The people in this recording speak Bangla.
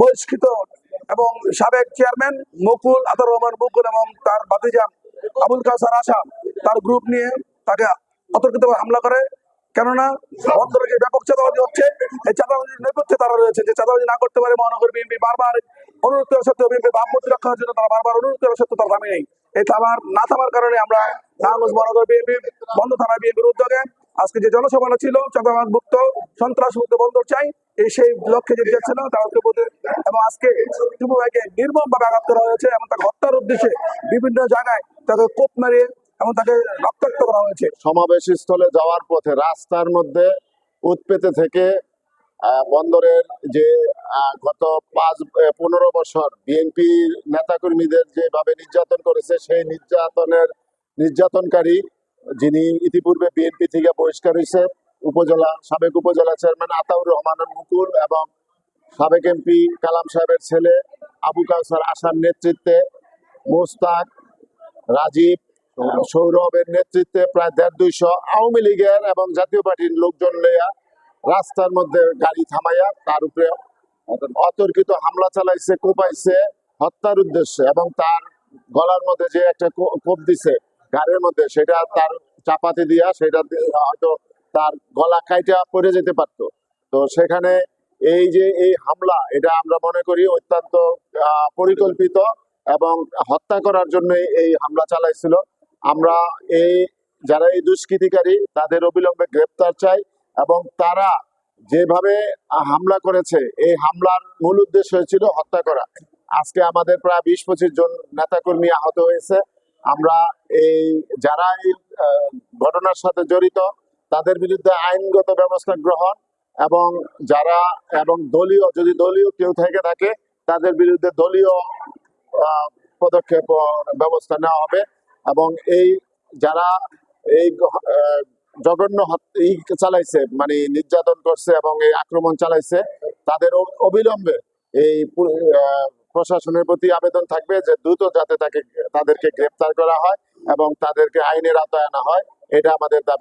বহিষ্কৃত এবং সাবেক চেয়ারম্যান মুকুল আতর রহমান মুকুল এবং তার বাতিজা আবুল কাসার আশা তার গ্রুপ নিয়ে তাকে অতর্কিত হামলা করে। কেননা বন্দরে যে ব্যাপক চাঁদাবাজি হচ্ছে। এই চাঁদাবাজির নেপথ্যে তারা রয়েছে। যে চাঁদাবাজি না করতে পারে মহানগর বিএনপি বারবার অনুরোধ করা সত্ত্বেও বিএনপি ভাবমূর্তি রক্ষার জন্য তারা বারবার অনুরোধ করা সত্ত্বেও তারা থামে নেই এই থামার না থামার কারণে আমরা মহানগর বিএনপি বন্ধ থানা বিএনপির উদ্যোগে আজকে যে জনসভাটা ছিল চাঁদাবাজ মুক্ত সন্ত্রাস মুক্ত বন্দর চাই, এই সেই লক্ষ্যে যে যাচ্ছিল বলতে এবং আজকে টিপু ভাইকে নির্মম ভাবে আঘাত করা হয়েছে এবং তাকে হত্যার উদ্দেশ্যে বিভিন্ন জায়গায় তাকে কোপ মারিয়ে এবং তাকে রক্তাক্ত করা হয়েছে। সমাবেশ স্থলে যাওয়ার পথে রাস্তার মধ্যে উৎপেতে থেকে বন্দরের যে গত পাঁচ পনেরো বছর বিএনপি নেতাকর্মীদের যেভাবে নির্যাতন করেছে, সেই নির্যাতনের, নির্যাতনকারী যিনি ইতিপূর্বে বিএনপি থেকে বহিষ্কার হয়েছে, উপজেলা, সাবেক উপজেলা চেয়ারম্যান আতাউর রহমান মুকুল এবং সাবেক এমপি কালাম সাহেবের ছেলে আবু কাউসার আসার নেতৃত্বে মোস্তাক, রাজীব, সৌরভের নেতৃত্বে প্রায় দেড় দুইশো আওয়ামী লীগের এবং জাতীয় পার্টির লোকজন লইয়া রাস্তার মধ্যে গাড়ি থামাইয়া তার উপরে অতর্কিত হামলা চালাইছে, কোপাইছে, হত্যার উদ্দেশ্যে এবং তার গলার মধ্যে যে একটা কোপ দিছে। গাড়ির মধ্যে, সেটা তার চাপাতি দিয়া সেটা হয়তো তার গলা খাইটা পড়ে যেতে পারতো। তো সেখানে এই যে এই হামলা, এটা আমরা মনে করি অত্যন্ত পরিকল্পিত এবং হত্যা করার জন্য এই হামলা চালাইছিল। আমরা এই, যারা এই দুষ্কৃতিকারী, তাদের অবিলম্বে গ্রেপ্তার চাই এবং তারা যেভাবে হামলা করেছে, এই হামলার মূল উদ্দেশ্য হয়েছিল হত্যা করা। আজকে আমাদের প্রায় বিশ পঁচিশ জন নেতাকর্মী আহত হয়েছে। আমরা এই, যারা এই ঘটনার সাথে জড়িত, তাদের বিরুদ্ধে আইনগত ব্যবস্থা গ্রহণ এবং যারা, এবং দলীয়, যদি দলীয় কেউ থেকে থাকে, তাদের বিরুদ্ধে দলীয় পদক্ষেপ ব্যবস্থা নেওয়া হবে এবং এই যারা এই জঘন্য ই চালাইছে মানে নির্যাতন করছে এবং এই আক্রমণ চালাইছে, তাদের অবিলম্বে এই প্রশাসনের প্রতি আবেদন থাকবে যে দ্রুত যাতে তাকে, তাদেরকে গ্রেপ্তার করা হয় এবং তাদেরকে আইনের আওতায় আনা হয়। এটা আমাদের দাবি।